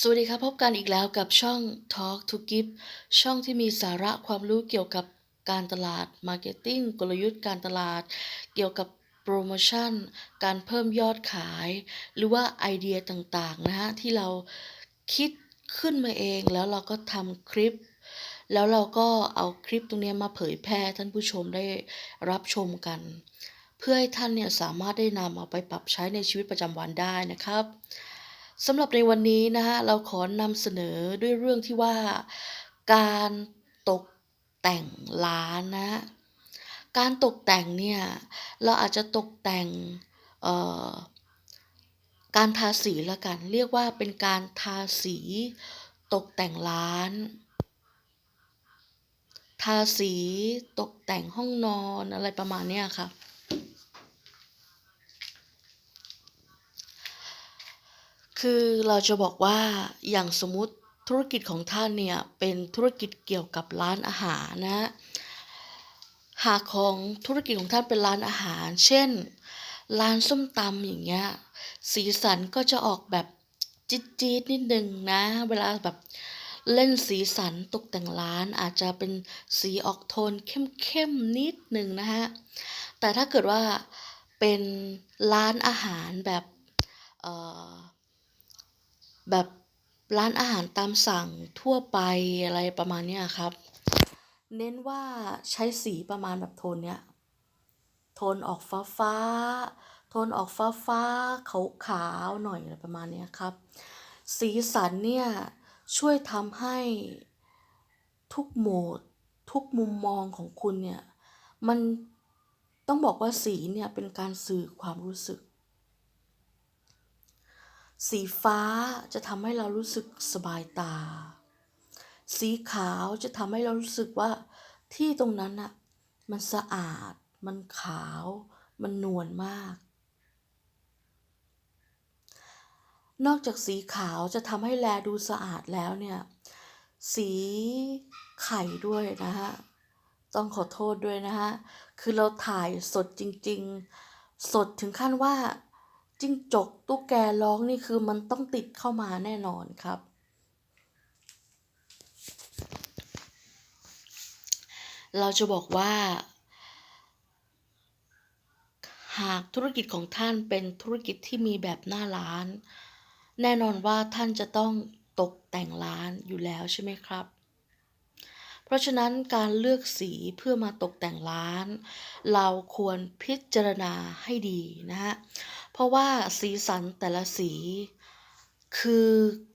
สวัสดีครับพบกันอีกแล้วกับช่อง Talk to Give ช่องที่มีสาระความรู้เกี่ยวกับการตลาด Marketing กลยุทธ์การตลาด เกี่ยวกับโปรโมชั่น การเพิ่มยอดขาย หรือว่าไอเดียต่างๆนะฮะที่เราคิดขึ้นมาเองแล้วเราก็ทำคลิป แล้วเราก็เอาคลิปตรงนี้มาเผยแพร่ท่านผู้ชมได้รับชมกัน เพื่อให้ท่านเนี่ยสามารถได้นำเอาไปปรับใช้ในชีวิตประจำวันได้นะครับ สำหรับในวันนี้นะฮะเราขอนำเสนอด้วยเรื่องที่ว่า การตกแต่งร้านนะการตกแต่งเนี่ยเราอาจจะตกแต่งเอ่อการทาสีละกัน เรียกว่าเป็นการทาสีตกแต่งร้าน ทาสีตกแต่งห้องนอนอะไรประมาณนี้ค่ะ คือเราจะบอกว่าอย่างสมมติธุรกิจของท่านเนี่ยเป็นธุรกิจเกี่ยวกับร้านอาหารนะหากของธุรกิจของท่านเป็นร้านอาหาร เช่น ร้านส้มตำอย่างเงี้ยสีสันก็จะออกแบบจี๊ดๆนิดนึงนะ เวลาแบบเล่นสีสันตกแต่งร้านอาจจะเป็นสีออกโทนเข้มๆนิดหนึ่งนะฮะ แต่ถ้าเกิดว่าเป็นร้านอาหารแบบเอ่อ แบบร้านอาหารตามสั่งทั่วไปอะไรประมาณเนี้ยครับ เน้นว่าใช้สีประมาณแบบโทนเนี้ย โทนออกฟ้าฟ้า โทนออกฟ้าฟ้าขาวขาวๆหน่อยอะไรประมาณเนี้ยครับ สีสันเนี่ยช่วยทำให้ทุกโหมดทุกมุมมองของคุณเนี่ย มันต้องบอกว่าสีเนี่ยเป็นการสื่อความรู้สึก สีฟ้าจะทำให้เรารู้สึกสบายตา สีขาวจะทำให้เรารู้สึกว่า ที่ตรงนั้นน่ะมันสะอาด มันขาว มันนวลมาก นอกจากสีขาวจะทำให้แลดูสะอาดแล้วเนี่ย สีไข่ด้วยนะฮะ ต้องขอโทษด้วยนะฮะ คือเราถ่ายสดจริง ๆ สดถึงขั้นว่า จิ้งจกตุ๊กแกร้องนี่คือมันต้องติดเข้ามาแน่นอนครับ เราจะบอกว่า หากธุรกิจของท่านเป็นธุรกิจที่มีแบบหน้าร้าน แน่นอนว่าท่านจะต้องตกแต่งร้านอยู่แล้วใช่ไหมครับ เพราะฉะนั้นการเลือกสีเพื่อมาตกแต่งร้าน เราควรพิจารณาให้ดีนะฮะ เพราะว่าสีสันแต่ละสี คือ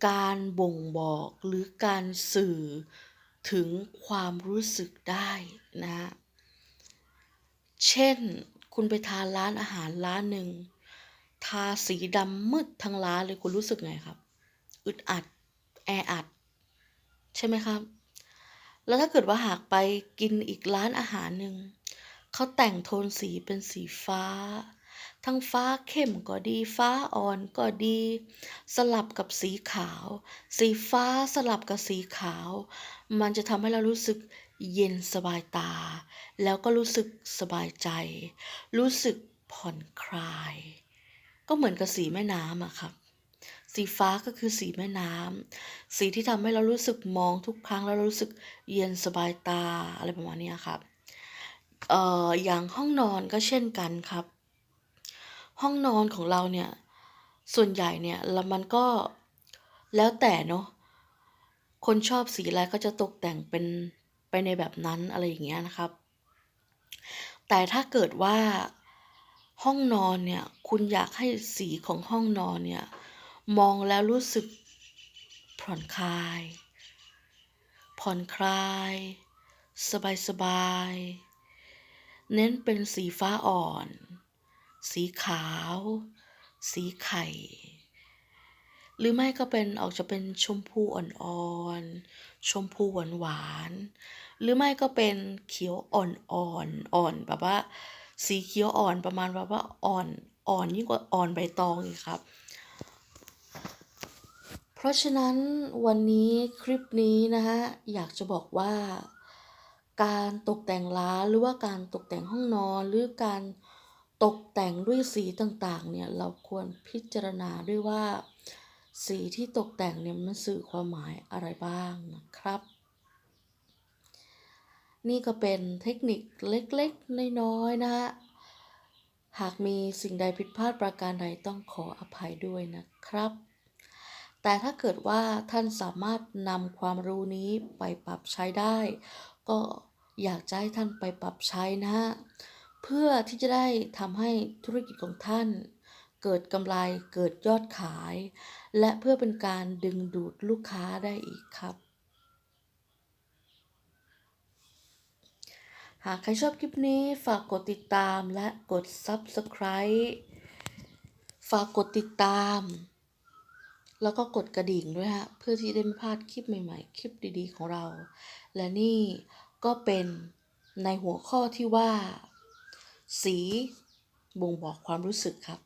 การบ่งบอกหรือการสื่อถึงความรู้สึกได้นะฮะเช่นคุณไปทานร้านอาหารร้านหนึ่ง ทาสีดำมืดทั้งร้านเลยคุณรู้สึกไงครับ อึดอัด แออัด ใช่ไหมครับ แล้วถ้าเกิดว่าหากไปกินอีกร้านอาหารหนึ่งเขาแต่งโทนสีเป็นสีฟ้า ทั้งฟ้าเข้มก็ดี ฟ้าอ่อนก็ดี สลับกับสีขาว สีฟ้าสลับกับสีขาว มันจะทำให้เรารู้สึกเย็นสบายตา แล้วก็รู้สึกสบายใจ รู้สึกผ่อนคลาย ก็เหมือนกับสีแม่น้ำอะครับสีฟ้าก็คือสีแม่น้ำสีที่ทำให้เรารู้สึกมองทุกครั้งแล้วรู้สึกเย็นสบายตาอะไรประมาณนี้ครับเอ่ออย่างห้องนอนก็เช่นกันครับ ห้องนอนของเราเนี่ย ส่วนใหญ่เนี่ยแล้วมันก็แล้วแต่เนาะ คนชอบสีอะไรก็จะตกแต่งเป็นไปในแบบนั้นอะไรอย่างเงี้ยนะครับ แต่ถ้าเกิดว่าห้องนอนเนี่ย คุณอยากให้สีของห้องนอนเนี่ย มองแล้วรู้สึกผ่อนคลาย ผ่อนคลาย สบายสบายๆเน้นเป็นสีฟ้าอ่อน สีขาว สีไข่ หรือไม่ก็เป็นออกจะเป็นชมพูอ่อนๆ ชมพูหวานๆ หรือไม่ก็เป็นเขียวอ่อนๆ อ่อนแบบว่า สีเขียวอ่อนประมาณแบบว่าอ่อนอ่อนยิ่งกว่าอ่อนใบตองอีกครับ เพราะฉะนั้นวันนี้คลิปนี้นะฮะอยากจะบอกว่า การตกแต่งร้านหรือว่าการตกแต่งห้องนอนหรือการ ตกแต่งด้วยสีต่างๆ เนี่ยเราควรพิจารณาด้วยว่า สีที่ตกแต่งเนี่ยมันสื่อความหมายอะไรบ้างนะครับ นี่ก็เป็นเทคนิคเล็กๆ น้อยๆ นะฮะ หากมีสิ่งใดผิดพลาดประการใดต้องขออภัยด้วยนะครับ แต่ถ้าเกิดว่าท่านสามารถนำความรู้นี้ไปปรับใช้ได้ ก็อยากจะให้ท่านไปปรับใช้นะฮะ เพื่อที่จะได้ทำให้ธุรกิจของท่าน เกิดกำไรเกิดยอดขาย และเพื่อเป็นการดึงดูดลูกค้าได้อีกครับ หากใครชอบคลิปนี้ฝากกดติดตามและกด Subscribe ฝากกดติดตาม แล้วก็กดกระดิ่งด้วยฮะเพื่อที่ได้ไม่พลาดคลิปใหม่ๆ คลิปดีๆ ของเรา และนี่ก็เป็นในหัวข้อที่ว่า สีบ่งบอกความรู้สึกครับ